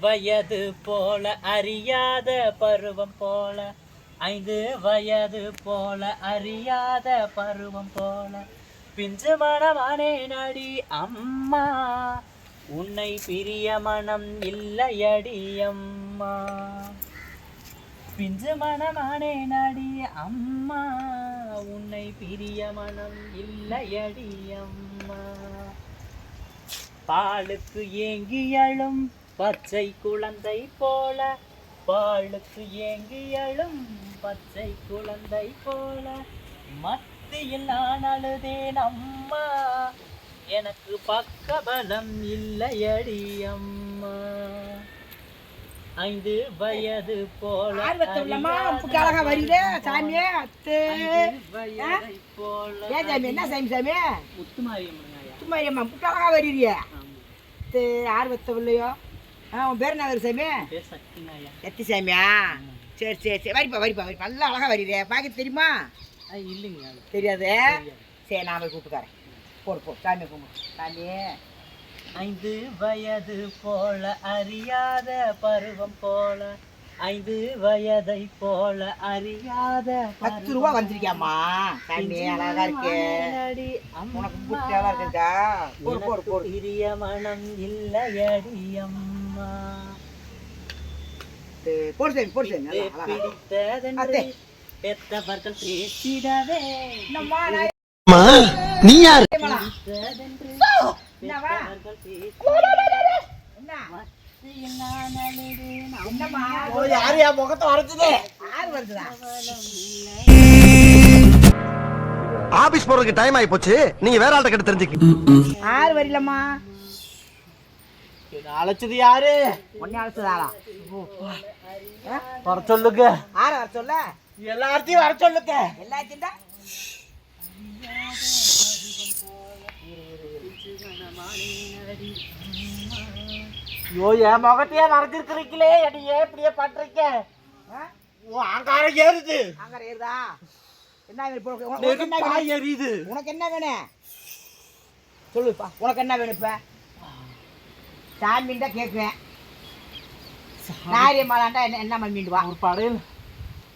வயது போல அறியாத பருவம் போல. ஐந்து வயது போல அறியாத பருவம் போல. பிஞ்சு மனமானே நடி அம்மா. உன்னை பிரிய மனம் இல்லையடி அம்மா. பிஞ்சு மனமானே நடி அம்மா. உன்னை பிரிய மனம் இல்லையடி அம்மா. பாலுக்கு ஏங்கியழும் பச்சை குழந்தை போல பாலுக்கு ஏங்கியழும் பச்சை குழந்தை போல. மத்தியில் நான் அழுதேன் அம்மா எனக்கு பக்கபலம் இல்லையடி அம்மா. ஐந்து வயது போல அழகா வருதே சாமியே வயதை போல ஏன் சாமி என்ன சாமி சாமி? அழகா ஆர்வத்தை இல்லையோ உன் பேர் என்ன சாமி எத்தி சாமியா சரி சரி சரி. வரிப்பா வரிப்பா வரிப்பா நல்லா அழகா வருதே பார்க்க தெரியுமா? இல்லைங்க தெரியாது? சரி நான் போய் கூப்பிட்டுக்காரேன் போடு போ சாமி கும்பிடு சாமி. ஐந்து வயது போல அறியாத பருவம் போல ஐந்து வயதை போல அறியாத பத்து ரூபா வந்திருக்கியாம்மா? சாமி அழகா இருக்கு. உனக்கு புத்தி நல்லா இருக்குதா? போடு போடு போடு. பிரிய மனம் இல்லையடி அம்மா. போடு சாமி போடு. பெத்தவர்கள் பேசிடவே. நீ யார்? முகத்தை வரைச்சது? ஆபீஸ் போறதுக்கு டைம் ஆயி போச்சு. நீங்க வேற ஆள்கிட்ட கிட்ட தெரிஞ்சுக்க யார் வரலம்மா அழைச்சது யாரு ஒன்னே அழைச்சதாளா வர சொல்லுங்க யார வர சொல்ல எல்லாத்தையும் வர சொல்லுங்க எல்லாத்தையும் தான் ஐயோ என் முகத்தையே மறைச்சிருக்கிறீங்களே என்னையே இப்படியே பண்றீங்க ஓ அங்காரம் ஏறுது அங்க ஏறுதா என்ன என்ன எரியுது உனக்கு என்ன வேணும் சொல்லுப்பா உனக்கு என்ன வேணும் இப்ப சாமின் தான் கேட்குவேன் நாரிய மாலாண்டா என்ன என்ன மீண்டு வா ஒரு படையில.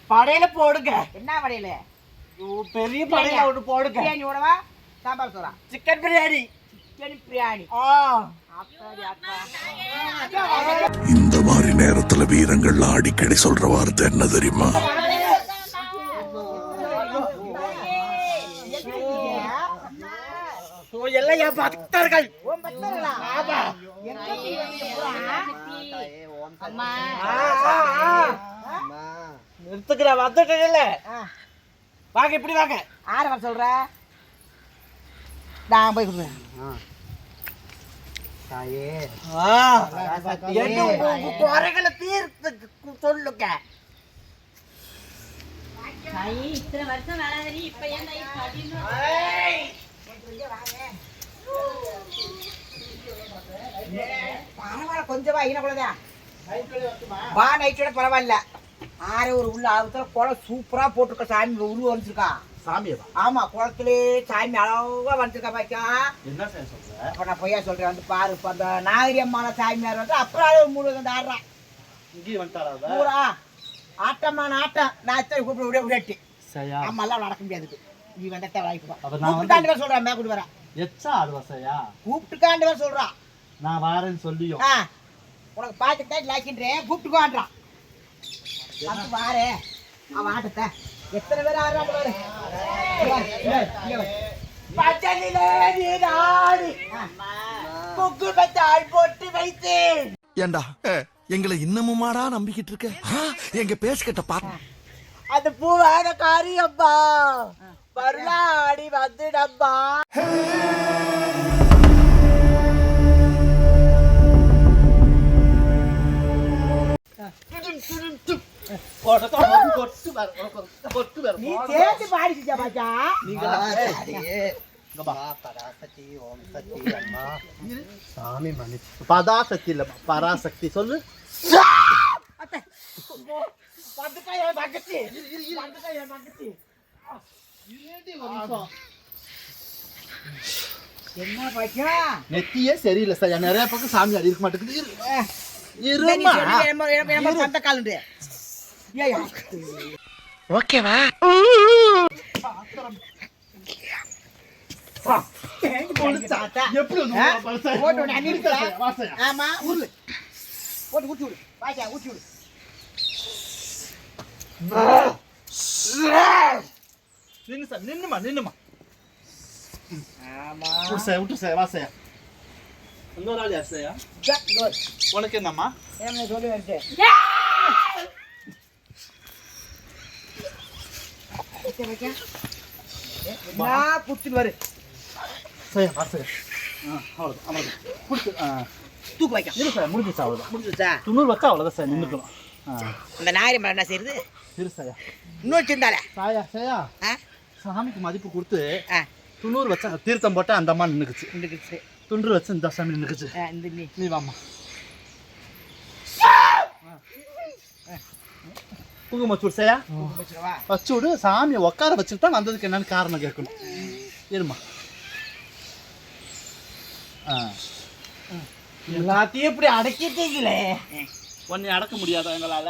படையில போடுங்க. என்ன வடையில ஐயோ, பெரிய படையில ஒன்று போடுங்க. பிரியாணி விடவா சாம்பார் சோறா? சிக்கன் பிரியாணி. சிக்கன் பிரியாணி. ஆ. அப்பாடி அப்பா இந்த மாதிரி நேரத்துல வீரங்கள்லாம் அடிக்கடி சொல்ற வார்த்தை என்ன தெரியுமா ஓ, எல்லாம் என் பக்தர்கள் ஓ பத்தரலா ஆமா எங்க பிரியாணி பூரா? ஆ, ஆ, ஆ. நிறுத்துக்கிறேன் வந்துட்டேன்ல. ஆ, வாங்க இப்படி வாங்க. யார வர சொல்ற? நான் போய் கொடுக்குறேன். குறைகளை தீர்த்து சொல்லுங்க. ஏய், பரவாயில்ல கொஞ்சமா இனக்குள்ளதான் வா நைட்டோட பரவாயில்ல. ஆறு ஒரு உள்ள ஆபத்துல குளம் சூப்பரா போட்டிருக்க சாமி உருவம் வந்துருக்கா. சாமியவா? ஆமா குளத்திலே சாமி அழகா வந்துருக்கா பாக்கா என்ன அப்ப நான் பொய்யா சொல்றேன் வந்து பாரு இப்ப அந்த நாகரியமான சாமியார் வந்து அப்புறம் மூணு வந்து ஆடுறான் இங்கே வந்துட்டாரா பூரா. ஆட்டமான ஆட்டம். நான் கூப்பிட விட விடட்டு. சயா? ஆமா எல்லாம் நடக்க முடியாது. நீ வந்தா வாய்ப்பு அப்ப நான் வந்து- கூப்பிட்டுக்காண்டு வேற சொல்றான் மேற்கொண்டு வரேன் எச்சா ஆடுவா சயா கூப்பிட்டுக்காண்டு வேற சொல்றான் நான் வாரேன்னு சொல்லியும் உனக்கு பார்த்துட்டு லாக்கின்றேன் கூப்பிட்டுக்கோன்றான் வந்து வாரே. அவன் ஆட்டத்தை. எத்தனை பேர் ஆடுறாங்க பாரு. பாரு, பாரு, பாரு. பச்சலிலே நீராடி போட்டு வைத்தேன். ஏண்டா? எங்களை இன்னமுமாடா நம்பிக்கிட்டு இருக்க? எங்க பேசிக்கிட்ட பாத்து அந்த பூவான காரியம்மா பருளாடி வந்துடம்மா. சாமி மணி பதாசக்தி இல்ல பராசக்தி. சொல்லு. வந்துட்டா என் வந்துட்டா என்ன நெத்தியே சரியில்லை சார். நிறைய பக்கம் சாமி அடி இருக்க மாட்டேங்குது. இரு. இந்த நீ சொல்லி என்னமோ என்னமோ- என்னமோ பந்த காலுண்டு. ஏய் ஓகேவா? ஆமா போட்டு விடு. விடு. நின்னு சார் நின்னுமா நின்னுமா? விட்டு சார் விட்டு சார் வாசையா இன்னொரு ஆள் யார் சார்? உனக்கு என்னம்மா? என்ன சொல்லி குத்துன்னு வரு. சரி வாசையா ஆ அவ்வளோதான் அவ்வளோதான் பிடிச்சி தூக்கு வைக்க. இரு சார் முடிஞ்சிச்சு அவ்வளோதான் முடிஞ்சுச்சா துண்ணூறு வச்சா அவ்வளோதான் சார் நின்றுக்கணும் ஆ. அந்த நாயரி மரம் என்ன செய்யுது? இரு சாயா. இன்னொரு சிந்தால. சாயா சாயா. ஆ? சாமிக்கு மதிப்பு கொடுத்து ஆ. துண்ணூறு வச்சா தீர்த்தம் போட்டு அந்த அம்மா நின்றுக்குச்சு இண்டுக்குச்சு துண்டு வச்சு இந்த சாமி நின்றுக்குச்சு இந்த நீ. குங்குமச்சூர் செய்யா வச்சுருவா வச்சு விடு. சாமியை உட்கார வச்சுட்டு தான் வந்ததுக்கு என்னன்னு காரணம் கேட்கணும். இருமா எல்லாத்தையும் இப்படி அடக்கிட்டீங்களே. உன்னை அடக்க முடியாதா எங்களால?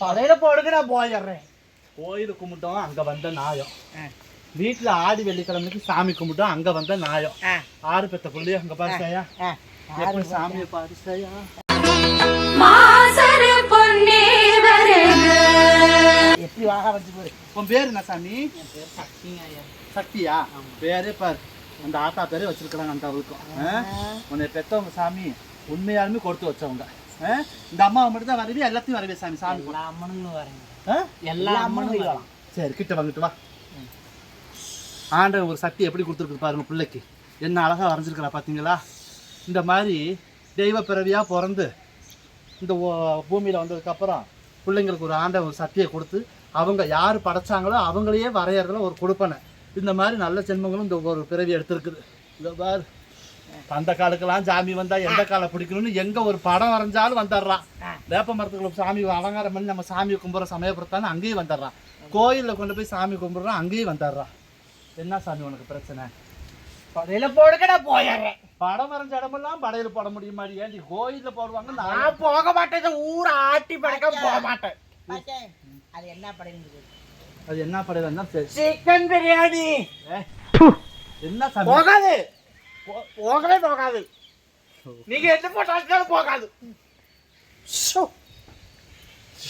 படையில போடுங்க நான் போயிடுறேன். கோயில் கும்பிட்டோம் அங்க வந்த நாயம். வீட்டுல ஆடி வெள்ளிக்கிழமைக்கு சாமி கும்பிட்டோம் அங்க வந்த நாயம். ஆறு பெத்த பிள்ளைய அங்க பாரு செய்யா ஆ. எப்படி சாமியை பாரு செய்யா மாசரு பொன்னே வருக. எப்படி வாக வந்து போரு. உன் பேர் என்ன சாமி? சக்தியா? பேரே பாரு. அந்த ஆத்தா பேரே வச்சிருக்கிறாங்க அந்த அவளுக்கும்? உன்னை பெத்தவங்க சாமி உண்மையாலுமே கொடுத்து வச்சவங்க? இந்த அம்மாவை மட்டும் தான் வரவே எல்லாத்தையும் வரவே சாமி சாமி அம்மனுங்களும் வரேங்க? எல்லா அம்மனும் வரலாம். சரி கிட்ட வாங்கிட்டு வா. ஆண்டவன் ஒரு சக்தி எப்படி கொடுத்துருக்கு பாருங்க பிள்ளைக்கு. என்ன அழகா வரைஞ்சிருக்கிறா பார்த்தீங்களா இந்த மாதிரி தெய்வ பிறவியாக பிறந்து இந்த பூமியில வந்ததுக்கப்புறம் பிள்ளைங்களுக்கு ஒரு ஆண்டவன் ஒரு சக்தியை கொடுத்து அவங்க யார் படைச்சாங்களோ அவங்களையே வரையறதுல ஒரு கொடுப்பனை. இந்த மாதிரி நல்ல ஜென்மங்களும் இந்த ஒரு பிறவி எடுத்திருக்குது. இந்த பாரு. அந்த காலுக்கெல்லாம் சாமி வந்தா எந்த காலை பிடிக்கணும்னு எங்க ஒரு படம் வரைஞ்சாலும் வந்துடுறான். வேப்ப மரத்துக்குள்ள சாமி அலங்காரம் பண்ணி நம்ம சாமியை கும்பிட்ற சமயப்படுத்தான்னு அங்கேயும் வந்துடுறான். கோயிலில் கொண்டு போய் சாமி கும்பிட்றோம் அங்கேயும் வந்துடுறான். என்ன சாமி உனக்கு பிரச்சனை? படையில போடுங்க நான் போயிடுறேன். படம் வரைஞ்ச இடமெல்லாம் படையில போட முடியுமா ஏன்டி கோயில்ல போடுவாங்க நான் நான் போக மாட்டேன் ஊரை ஆட்டி படைக்க போக மாட்டேன். அது என்ன படைங்கிறது அது என்ன படையில சரி. சிக்கன் பிரியாணி என்ன சாமி? போகாது. போகவே போகாது. நீங்க எந்த போட்டாலும் போகாது.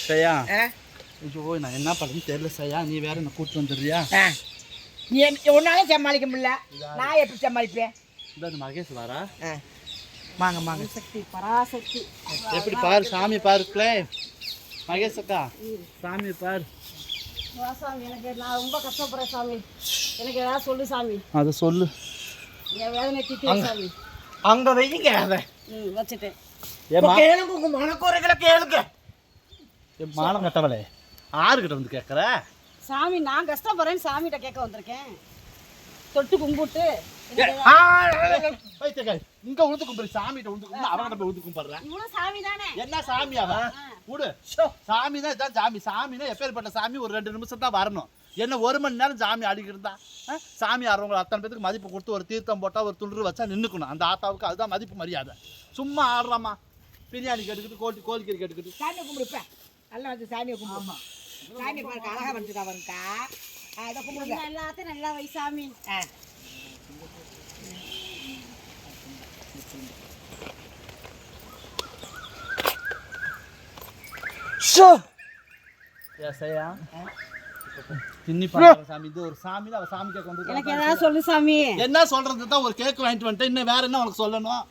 சையா? ஐயோ நான் என்ன பண்ணுன்னு தெரியல சையா நீ வேற என்ன கூட்டு வந்துடுறியா? ஆ. நீ உன்னால சமாளிக்க முடியல. நான் எப்படி சமாளிப்பேன்? இந்த மகேஷ் வாரா. ஆ. வாங்க வாங்க. சக்தி பராசக்தி. எப்படி பாரு சாமி பாருக்களே மகேஷ் அக்கா. சாமி பாரு. வா சாமி எனக்கு நான் ரொம்ப கஷ்டப்படுறேன் சாமி. எனக்கு ஏதாவது சொல்லு சாமி. அதை சொல்லு. என் வேதனை தீர்த்து சாமி அங்க வைங்க அதை ம் வச்சுட்டேன் ஏமா கேளுங்க உங்க மனக்குறைகளை கேளுங்க மானம் கட்டவளே ஆறுகிட்ட வந்து கேட்குற சாமி நான் கஷ்டப்படுறேன்னு சாமிகிட்ட கேட்க வந்திருக்கேன் தொட்டு கும்பிட்டு இங்க உழுது கும்பிடு சாமிகிட்ட உழுது கும்பிடு அவங்கிட்ட போய் உழுது கும்பிடுறேன் இவனும் சாமி தானே என்ன சாமி அவன் விடு சாமி தான் சாமி சாமினா எப்பேற்பட்ட சாமி ஒரு ரெண்டு நிமிஷம் தான் வரணும் என்ன ஒரு மணி நேரம் சாமி ஆடிக்கிட்டு ஆ? சாமி ஆடுறவங்க அத்தனை பேத்துக்கு மதிப்பு கொடுத்து ஒரு தீர்த்தம் போட்டால் ஒரு துண்டு வச்சா நின்றுக்கணும் அந்த ஆத்தாவுக்கு அதுதான் மதிப்பு மரியாதை. சும்மா ஆடுறாமா பிரியாணி கேட்டுக்கிட்டு கோழி கோழிக்கறி கேட்டுக்கிட்டு சாமியை கும்பிடுப்பேன் நல்லா வந்து சாமியை கும்பிடு. சாமி பாருங்க அழகா வந்துட்டு அதை கும்பிடுங்க. நல்லா எல்லாத்தையும் நல்லா வை சாமி. ஆ. ஏசையா தின்னி பார்க்குற சாமி. இது ஒரு சாமி தான் அவன் சாமி கேட்க எனக்கு ஏதாவது சொல்லு சாமி. என்ன சொல்றது தான் ஒரு கேக் வாங்கிட்டு வந்துட்டேன். இன்னும் வேற என்ன உனக்கு சொல்லணும்?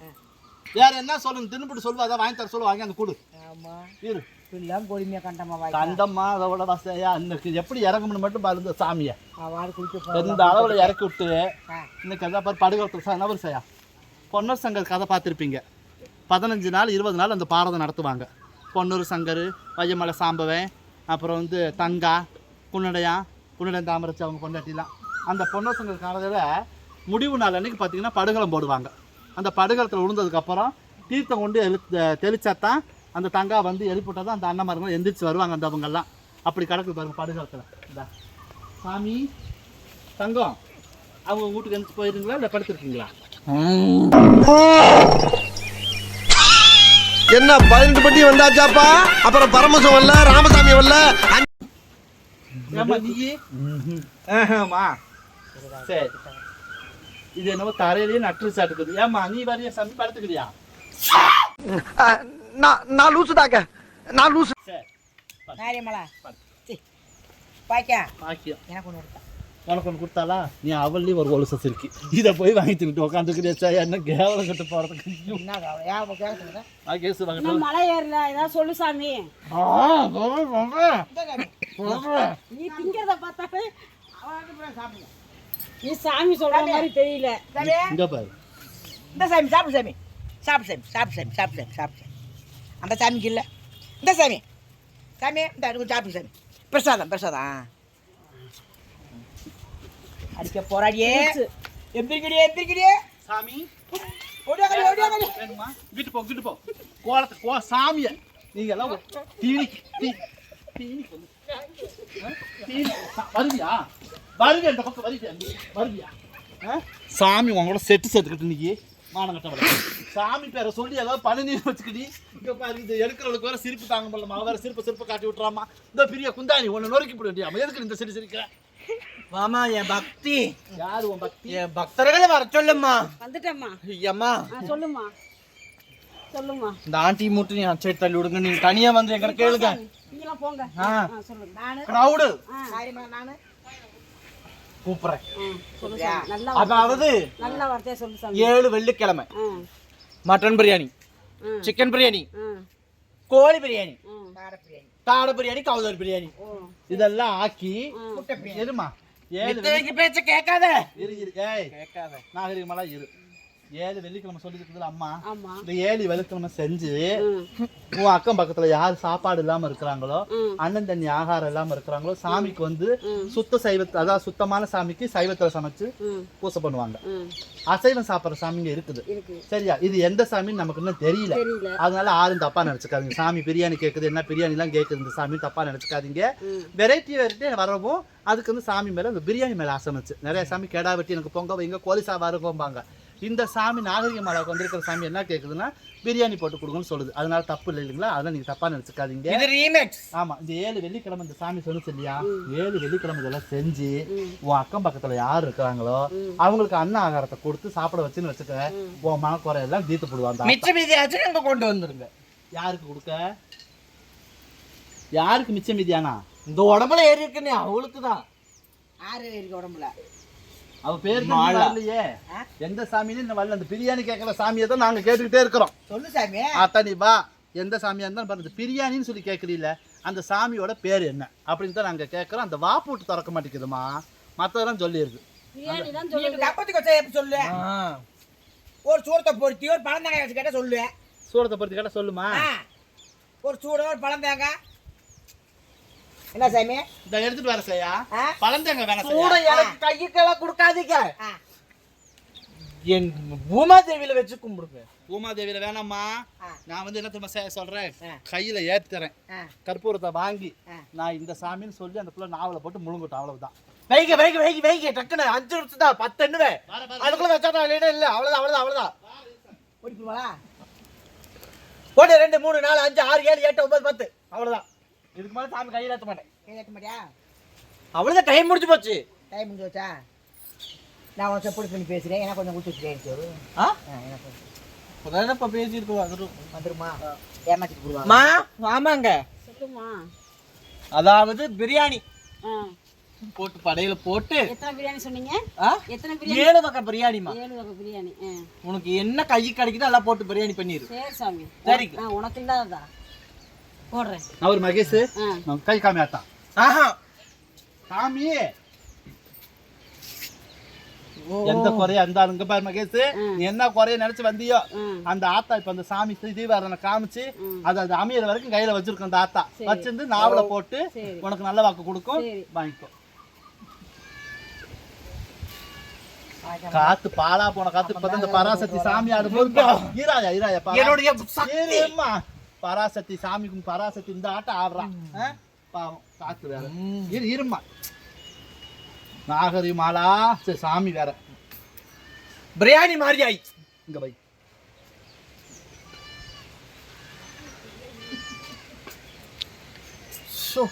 வேற என்ன சொல்லணும்? தின்னுபிட்டு சொல்லுவா அதான் வாங்கி தர சொல்லுவாங்க அந்த கொடு. ஆமா. இரு. எல்லாம் பொறுமையா கண்டமா வாய் கண்டம்மா அதோட வசையா. இன்னைக்கு எப்படி இறங்கணும்னு மட்டும் பாருங்க சாமியை. எந்த அளவில் இறக்கி விட்டு. இன்னைக்கு அதான் பாரு படுகொடுத்து செய்யா பொன்னர் சங்கர் கதை பார்த்துருப்பீங்க. பதினஞ்சு நாள் இருபது நாள் அந்த பாரதம் நடத்துவாங்க. பொன்னூர் சங்கர் வையமலை சாம்பவன் அப்புறம் வந்து தங்கா குன்னடையா குன்னடையம் தாமரச்சு அவங்க கொண்டாட்டிலாம் அந்த பொன்னர் காலத்தில் முடிவு நாள் அன்னைக்கு பார்த்தீங்கன்னா படுகளம் போடுவாங்க. அந்த படுகளத்தில் விழுந்ததுக்கப்புறம் தீர்த்தம் கொண்டு எழு தெளிச்சாதான் அந்த தங்கா வந்து எழுப்பிட்டா தான் அந்த அண்ணன்மார்கள் எந்திரிச்சு வருவாங்க அந்த அவங்கெல்லாம். அப்படி கிடக்குது பாருங்க படுகளத்தில் இந்த. சாமி தங்கம் அவங்க வீட்டுக்கு எந்திரிச்சு போயிருங்களா இல்லை படுத்துருக்கீங்களா? என்ன பதினெட்டு பட்டி வந்தாச்சாப்பா? அப்புறம் பரமசம் வரல ராமசாமி வரல நீ சரி இது என்னவோ தரையிலேயே நட்டு சாட்டுக்குது ஏம்மா நீ வரைய சாமி படுத்துக்கிறியா நான் நான் லூசு தாக்க நான் லூசு சரி பாக்கியா பாக்கியம் எனக்கு ஒன்று உனக்கு ஒன்று கொடுத்தாளா? நீ அவள்லேயும் ஒரு ஒழுச சிரிக்கி. இதை போய் வாங்கி தின்னுட்டு உட்காந்துக்கிறியா என்ன கேவலம் கட்டு போகிறதுக்கு ஆ கேசு வாங்க இன்னும் மலை ஏறல ஏதாவது சொல்லு சாமி. நீ திங்கிறத பார்த்தாலே நீ சாமி சொல்ற மாதிரி தெரியல. இங்க பாரு. இந்த சாமி சாப்பிடு சாமி. சாப்பிடு சாமி சாப்பிடு சாமி சாப்பிடு சாமி சாப்பிடு சாமி. அந்த சாமிக்கு இல்லை. இந்த சாமி. சாமி இந்த சாப்பிடு சாமி. பிரசாதம் பிரசாதம் அடிக்க போராடியே போச்சு. எந்திரிக்கிறியே எந்திரிக்கிறியே. சாமி. ஓடியா கடி ஓடியா கடி. வேணுமா? வீட்டு போ வீட்டு போ. கோலத்தை கோ சாமிய. நீங்க எல்லாம் தீனி தீ தீனி கொண்டு. ஆ? தீனி. வருவியா? வருவியா இந்த பக்கம் வருவியா நீ? வருவியா? ஆ? சாமி உங்களோட செட்டு சேர்த்துக்கிட்டு இன்னைக்கு மானங்கட்ட சாமி பேரை சொல்லி ஏதாவது பணி நீர் வச்சுக்கிட்டு இங்க பாரு இது எடுக்கிறவளுக்கு வேற சிரிப்பு தாங்க முடியலமா வேற சிரிப்பு சிரிப்பு காட்டி விட்டுறாமா. இந்த பெரிய குந்தாணி உன்னை நொறுக்கி போட வேண்டியாமா? எதுக்கு இந்த சிரி சிரிக்கிற? மாமா என் பக்தி யாரு உன் பக்தி? என் பக்தர்களை வர சொல்லும்மா. வந்துட்டேம்மா ஐயம்மா சொல்லுமா சொல்லுமா இந்த ஆண்டி மூட்டு நீ சைடு தள்ளி விடுங்க நீங்க தனியா வந்து எங்களை கேளுங்க நீங்களாம் போங்க ஆ. சொல்லுங்க நானு நானு கூப்பிடுறேன் அதாவது நல்ல வார்த்தையா சொல்லு சாமி ஏழு வெள்ளிக்கிழமை மட்டன் பிரியாணி சிக்கன் பிரியாணி கோழி பிரியாணி கார பிரியாணி காடை பிரியாணி கவுதர் பிரியாணி. இதெல்லாம் ஆக்கி எருமா ஏழு பேச்ச கேட்காத. இரு இரு ஏய் கேட்காத. நாகரிகமெல்லாம் இரு. ஏழு வெள்ளிக்கிழமை சொல்லி இருக்குதுல அம்மா இந்த ஏழு வெள்ளிக்கிழமை செஞ்சு உன் அக்கம் பக்கத்துல யார் சாப்பாடு இல்லாம இருக்கிறாங்களோ. அண்ணன் தண்ணி ஆகாரம் இல்லாம இருக்கிறாங்களோ சாமிக்கு வந்து. சுத்த சைவத்தை அதாவது சுத்தமான சாமிக்கு சைவத்துல சமைச்சு பூசை பண்ணுவாங்க. அசைவம் சாப்பிட்ற சாமிங்க இருக்குது. இருக்கு. சரியா? இது எந்த சாமின்னு நமக்கு இன்னும் தெரியல. அதனால யாரும் தப்பா நினைச்சுக்காதீங்க. சாமி பிரியாணி கேட்குது என்ன பிரியாணி எல்லாம் கேட்குது இந்த சாமி தப்பா நினைச்சுக்காதீங்க. வெரைட்டி வெரைட்டி வரவும் அதுக்கு வந்து சாமி மேல அந்த பிரியாணி மேல ஆசை நிறைய சாமி கெடா வெட்டி எனக்கு பொங்க வைங்க கோழி சாப்பாடு போம்பாங்க இந்த சாமி நாகரிக மாலாவுக்கு வந்திருக்கிற சாமி என்ன கேக்குதுன்னா பிரியாணி போட்டு கொடுங்கன்னு சொல்லுது. அதனால தப்பு இல்லை இல்லைங்களா? அதெல்லாம் நீங்க தப்பா நினைச்சுக்காதீங்க. இது ரீமேக்ஸ் ஆமா இந்த ஏழு வெள்ளிக்கிழமை இந்த சாமி சொன்னுச்சு இல்லையா? ஏழு வெள்ளிக்கிழமை இதெல்லாம் செஞ்சு உன் அக்கம் பக்கத்துல யார் இருக்கிறாங்களோ அவங்களுக்கு அன்ன ஆகாரத்தை கொடுத்து சாப்பிட வச்சுன்னு வச்சுக்க உன் மனக்குறையெல்லாம் தீர்த்து போடுவாங்க மிச்ச மீதியாச்சும் எங்க கொண்டு வந்துருங்க. யாருக்கு கொடுக்க? யாருக்கு மிச்சம் மீதியானா? இந்த உடம்புல ஏறி இருக்குன்னு அவளுக்கு தான். ஆறு இருக்கு உடம்புல. அவ பேர். வரலையே. எந்த சாமின்னு இன்னும் வரல அந்த பிரியாணி கேட்கற சாமியை தான் நாங்க கேட்டுக்கிட்டே இருக்கிறோம். சொல்லு சாமி. அத்தனி வா. எந்த சாமியா இருந்தாலும் பாருங்க பிரியாணின்னு சொல்லி கேட்கறீல அந்த சாமியோட பேர் என்ன? அப்படின்னு தான் நாங்க கேட்கறோம். அந்த வா போட்டு திறக்க மாட்டேங்குதுமா மற்றதெல்லாம் சொல்லியிருக்கு நீ சொல்லு? ஆ. ஒரு சூடத்தை பொருத்தி ஒரு பழந்தங்காய் வச்சு கேட்டா சொல்லு. சூரத்தை பத்தி கேட்டா சொல்லுமா. ஒரு சூட ஒரு பழந்தேங்காய் என்ன சாமி? இந்த எடுத்துட்டு வர செய்யா? பழந்தங்க வேணாம் கூட எனக்கு கையுக்கெல்லாம் கொடுக்காதீங்க. என் பூமாதேவியில வச்சு கும்பிடுங்க. பூமாதேவியில வேணாம்மா. நான் வந்து என்ன தெரியுமா செய்ய சொல்றேன். கையில ஏத்தி தரேன். கற்பூரத்தை வாங்கி. நான் இந்த சாமின்னு சொல்லி அந்த பிள்ளை நாவலை போட்டு முழுங்கட்டும் அவ்வளவுதான். வைங்க வைங்க வைங்க வைங்க டக்குனு அஞ்சு நிமிஷம் தான் பத்து வர. அதுக்குள்ள வச்சா இல்லைன்னா இல்ல அவ்வளவுதான் அவ்வளவுதான் அவ்வளவுதான். ஓடிக்குவாளா போட்டு ரெண்டு மூணு நாலு அஞ்சு ஆறு ஏழு எட்டு ஒன்பது பத்து. அவ்வளவுதான். இதுக்கு மேல சாமி கையில் ஏற்ற மாட்டேன். கேட்க மாட்டியா? அவ்வளவுதான் டைம் முடிஞ்சு போச்சு. டைம் முடிஞ்சு வச்சா நான் உனக்கு சப்போர்ட் பண்ணி பேசுறேன். எனக்கு கொஞ்சம் கொடுத்து வச்சுட்டேன் ஆ? எனக்கு. இப்பதான் இப்ப பேசியிருக்கோம் அது வந்துருமா. ஏமாத்திட்டு போடுவாங்க. மா ஆமாங்க சொல்லுமா. அதாவது பிரியாணி. ஆ. போட்டு படையில போட்டு எத்தனை பிரியாணி சொன்னீங்க? ஆ? எத்தனை பிரியாணி? ஏழு வகை பிரியாணிமா ஏழு வகை பிரியாணி ஆ. உனக்கு என்ன கை கிடைக்குதோ எல்லாம் போட்டு பிரியாணி பண்ணிரு. சரி சாமி. ஆ உனக்கு இல்லாததா? போடுறேன். அவர் மகேஷ். ஆ. நான் கை காமி ஆட்டான் ஆஹா. சாமி எந்த குறையா இருந்தாலும் இங்க பாரு மகேஷ். நீ என்ன குறைய நினைச்சு வந்தியோ. அந்த ஆத்தா இப்ப அந்த சாமி தீபாரனை காமிச்சு அது அது அமையிற வரைக்கும் கையில வச்சிருக்கோம் அந்த ஆத்தா. வச்சிருந்து நாவல போட்டு. உனக்கு நல்ல வாக்கு கொடுக்கும். சரி. வாங்கிக்கோ. காத்து பாலா போன காத்து இப்பதான் இந்த பராசக்தி சாமி ஆடும்போது ஈராயா ஈராயா பாரா- என்னுடைய பராசக்தி சாமி கும்பிட்டு பராசக்தி இந்த ஆட்டம் ஆடுறான் பாவம் காத்து வேற. இரு இருமா. நாகரி மாலா சரி சாமி வேற. பிரியாணி மாதிரி ஆயிடுச்சு இங்க பை ஸோ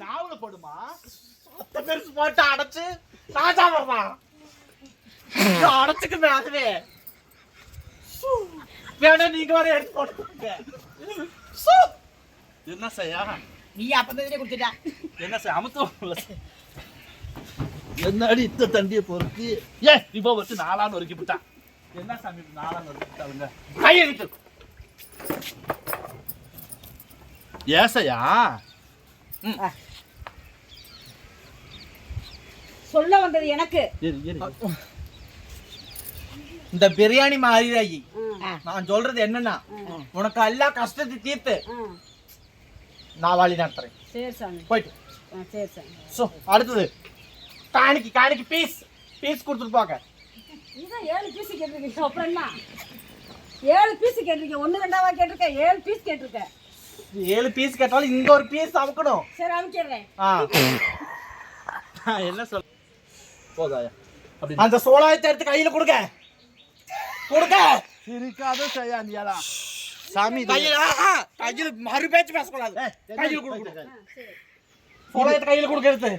நாவல போடுமா? பெருசு போட்டு அடைச்சு ராஜா பாப்பா அடைச்சுக்குமே அதுவே. வேணா நீங்க வர எடுத்து போட்டுக்கோங்க சு. என்ன செய்யா நீ அப்பந்தே குடிச்சிட்டா என்ன செய்ய அமுத்தம் என்னடி இத்த தண்டியை பொறுத்து ஏ இப்போ வச்சு நாலான்னு ஒருக்கி விட்டான் என்ன சாமி நாலான்னு ஒருக்கி விட்டாங்க கையெழுத்து ஏசையா சொல்ல வந்தது எனக்கு இந்த பிரியாணி மாதிரி ம், நான் சொல்றது என்னன்னா உனக்கு எல்லா கஷ்டத்தை தீர்த்து. நான் வழி நடத்துறேன் சரி சாமி. போயிட்டு. சரி சாமி. ஸோ அடுத்தது. காணிக்கு காணிக்கு பீஸ். பீஸ் கொடுத்துட்டு போங்க. இதான் ஏழு பீஸ் கேட்டிருக்கீங்க. அப்புறம் என்ன? ஏழு பீஸ் கேட்டிருக்கீங்க. ஒன்று ரெண்டாவா கேட்டிருக்கேன். ஏழு பீஸ் கேட்டிருக்கேன். ஏழு பீஸ் கேட்டாலும் இங்க ஒரு பீஸ் அமுக்கணும். சரி நான் என்ன சொல் போதாயா? அப்படி அந்த சோளாயத்தை எடுத்து கையில கொடுங்க. கொடுங்க சிரிக்காத செய்யா நீலா சாமி கையில ஆஹா, கையில மறு பேச்சு பேசக்கூடாது. கையில கையில கொடுக்க எடுத்து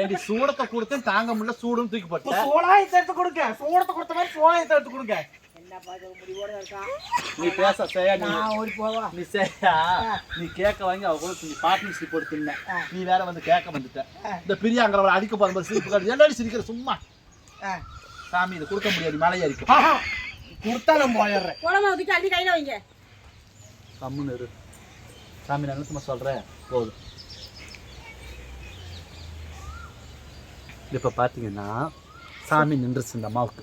ஏண்டி சூடத்தை கொடுத்தேன் தாங்க முடியல சூடும் தூக்கி இப்ப போட்டேன் சோளாயத்தை எடுத்து கொடுங்க சோளத்தை கொடுத்த மாதிரி சோளாயத்தை எடுத்து கொடுங்க நீ பேச செய்யா நீ நான் ஓடி போவா. நீ செய்யா நீ கேட்க வாங்கி அவ கூட நீ பார்ட்னர்ஷிப் போட்டு நீ வேற வந்து கேட்க வந்துட்ட. இந்த பிரியாங்கிறவளை அடிக்க போற சிரிப்பு காட்டு எல்லாரும் சிரிக்கிற சும்மா. சாமி இதை கொடுக்க முடியாது இருக்கும் ஆஹா, கொடுத்தா நான் போயிடுறேன். குழம்பு ஊற்றிட்டு அள்ளி கையில் வைங்க. கம்முன்னு இரு. சாமி நான் சும்மா சொல்கிறேன் போதும். இப்போ பார்த்தீங்கன்னா சாமி நின்றுச்சு இந்த அம்மாவுக்கு.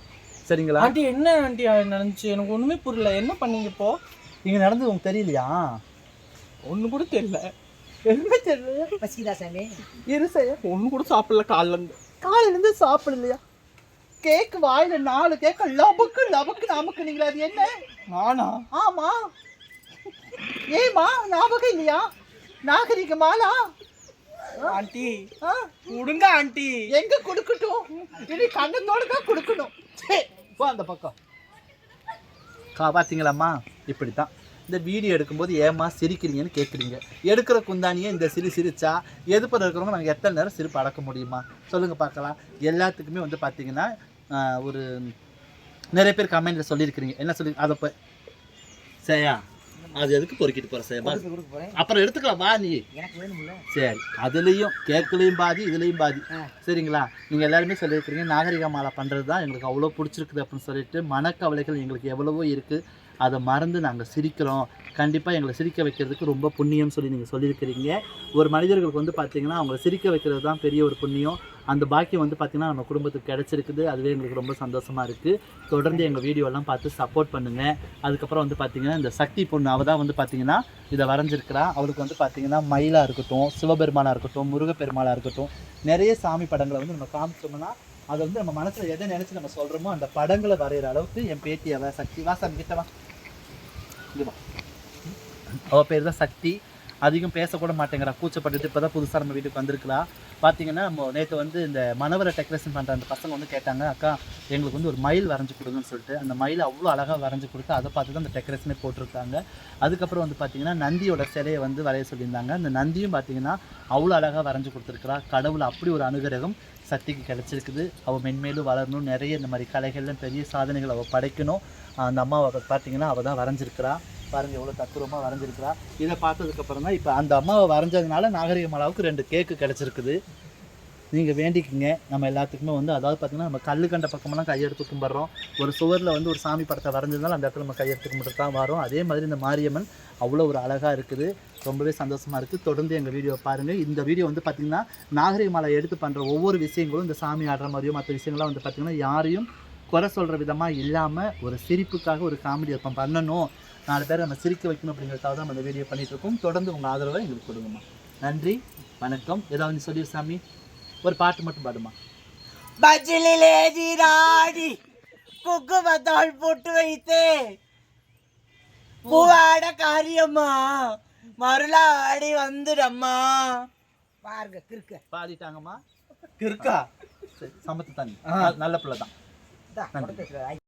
சரிங்களா? ஆண்டி என்ன ஆண்டி நினைச்சு எனக்கு ஒண்ணுமே புரியல. என்ன பண்ணீங்க இப்போ? இங்கே நடந்தது உங்களுக்கு தெரியலையா? ஒண்ணு கூட தெரியல. எதுவுமே தெரியல பசிக்குதா சாமி? இரு செய்ய ஒண்ணு கூட சாப்பிடல காலைல இருந்து. காலையிலேருந்து சாப்பிடலையா? கேக் வாயில நாலு கேக் லபக்கு லபக்கு நமக்கு நீங்களா அது என்ன? நானா? ஆமா. ஏமா ஞாபகம் இல்லையா? நாகரிகமாலா ஆண்டி கொடுங்க ஆண்டி. எங்க கொடுக்கட்டும்? இனி கண்ணத்தோட தான் கொடுக்கணும். போ அந்த பக்கம். கா பார்த்தீங்களாம்மா இப்படி தான் இந்த வீடியோ எடுக்கும்போது ஏமா சிரிக்கிறீங்கன்னு கேட்குறீங்க எடுக்கிற குந்தானியே இந்த சிரி சிரிச்சா எதிர்ப்பு இருக்கிறவங்க நாங்கள் எத்தனை நேரம் சிரிப்பு அடக்க முடியுமா? சொல்லுங்கள் பார்க்கலாம். எல்லாத்துக்குமே வந்து பார்த்தீங்கன்னா ஒரு நிறைய பேர் கமெண்ட்டில் சொல்லியிருக்கிறீங்க. என்ன சொல்லி அதை போய் சரியா? அது எதுக்கு பொறுக்கிட்டு போகிற சரியா? அப்புறம் எடுத்துக்கலாம் வா நீ. சரி அதுலேயும் கேக்குலையும் பாதி இதுலேயும் பாதி. சரிங்களா? நீங்கள் எல்லாருமே சொல்லியிருக்கிறீங்க நாகரிக மாலை பண்ணுறது தான் எங்களுக்கு அவ்வளோ பிடிச்சிருக்குது அப்படின்னு சொல்லிட்டு மனக்கவலைகள் எங்களுக்கு எவ்வளவோ இருக்குது அதை மறந்து நாங்கள் சிரிக்கிறோம். கண்டிப்பாக எங்களை சிரிக்க வைக்கிறதுக்கு ரொம்ப புண்ணியம் சொல்லி நீங்கள் சொல்லியிருக்கிறீங்க. ஒரு மனிதர்களுக்கு வந்து பார்த்திங்கன்னா அவங்கள சிரிக்க வைக்கிறது தான் பெரிய ஒரு புண்ணியம். அந்த பாக்கியம் வந்து பார்த்திங்கன்னா நம்ம குடும்பத்துக்கு கிடச்சிருக்குது. அதுவே எங்களுக்கு ரொம்ப சந்தோஷமாக இருக்குது தொடர்ந்து எங்கள் வீடியோலாம் பார்த்து சப்போர்ட் பண்ணுங்கள் அதுக்கப்புறம் வந்து பார்த்திங்கன்னா இந்த சக்தி பொண்ணு அவள் தான் வந்து பார்த்திங்கன்னா இதை வரைஞ்சிருக்கிறா. அவளுக்கு வந்து பார்த்திங்கன்னா மயிலாக இருக்கட்டும் சிவபெருமானாக இருக்கட்டும் முருகப்பெருமாளாக இருக்கட்டும் நிறைய சாமி படங்களை வந்து நம்ம காமிச்சோம்னா அதை வந்து நம்ம மனசில் எதை நினச்சி நம்ம சொல்கிறோமோ அந்த படங்களை வரைகிற அளவுக்கு என் பேட்டியாவை அவ சக்தி வா. சாமி இங்க அவள் பேர் தான் சக்தி. அதிகம் பேசக்கூட மாட்டேங்கிறா. கூச்சப்பட்டுட்டு இப்போ தான் புதுசாக நம்ம வீட்டுக்கு வந்திருக்கிறா. பார்த்தீங்கன்னா நம்ம நேற்று வந்து இந்த மணவரை டெக்கரேஷன் பண்ணுற அந்த பசங்க வந்து கேட்டாங்க அக்கா எங்களுக்கு வந்து ஒரு மயில் வரைஞ்சி கொடுங்கன்னு சொல்லிட்டு. அந்த மயில் அவ்வளோ அழகாக வரைஞ்சி கொடுத்து அதை பார்த்து தான் அந்த டெக்கரேஷனே போட்டிருக்காங்க. அதுக்கப்புறம் வந்து பார்த்திங்கன்னா நந்தியோட சிலையை வந்து வரைய சொல்லியிருந்தாங்க. அந்த நந்தியும் பார்த்தீங்கன்னா அவ்வளோ அழகாக வரைஞ்சி கொடுத்துருக்குறா. கடவுள் அப்படி ஒரு அனுகிரகம் சக்திக்கு கிடச்சிருக்குது. அவள் மென்மேலும் வளரணும். நிறைய இந்த மாதிரி கலைகள்லாம் பெரிய சாதனைகள் அவள் படைக்கணும். அந்த அம்மாவை பார்த்தீங்கன்னா அவள் தான் வரைஞ்சிருக்கிறா. பாருங்கள் எவ்வளோ தத்துரமாக வரைஞ்சிருக்கிறா. இதை பார்த்ததுக்கப்புறம் தான் இப்போ அந்த அம்மாவை வரைஞ்சதுனால நாகரிகமாலாவுக்கு ரெண்டு கேக்கு கிடச்சிருக்குது. நீங்கள் வேண்டிக்குங்க. நம்ம எல்லாத்துக்குமே வந்து அதாவது பார்த்தீங்கன்னா நம்ம கல்லு கண்ட பக்கமெல்லாம் கையெடுத்து கும்பிட்றோம். ஒரு சுவரில் வந்து ஒரு சாமி படத்தை வரைஞ்சதுனால அந்த இடத்துல நம்ம கையெடுத்து கும்பிட்டு தான் வரோம். அதே மாதிரி இந்த மாரியம்மன் அவ்வளோ ஒரு அழகாக இருக்குது. ரொம்பவே சந்தோஷமாக இருக்குது தொடர்ந்து எங்கள் வீடியோ பாருங்கள் இந்த வீடியோ வந்து பார்த்திங்கன்னா நாகரிக மாலை எடுத்து பண்ணுற ஒவ்வொரு விஷயங்களும் இந்த சாமி ஆடுற மாதிரியோ மற்ற விஷயங்கள்லாம் வந்து பார்த்திங்கன்னா யாரையும் குறை சொல்கிற விதமாக இல்லாமல் ஒரு சிரிப்புக்காக ஒரு காமெடி இப்போ பண்ணணும். நாலு பேரை நம்ம சிரிக்க வைக்கணும் அப்படிங்கிறதுக்காக தான் நம்ம இந்த வீடியோ பண்ணிட்டு இருக்கோம். தொடர்ந்து உங்கள் ஆதரவை எங்களுக்கு கொடுங்கம்மா. நன்றி வணக்கம். ஏதாவது நீ சொல்லி சாமி. ஒரு பாட்டு மட்டும் பாடுமா? பஜ்ஜிலே நீராடி குங்குமத்தாள் போட்டு வைத்தே பூவாட காரியம்மா மருளாடி வந்துடம்மா. பாருங்க கிறுக்கு. பாடிட்டாங்கம்மா. இருக்கா சரி சமத்து தண்ணி நல்ல பிள்ளை தான். வைக்கிறேன்.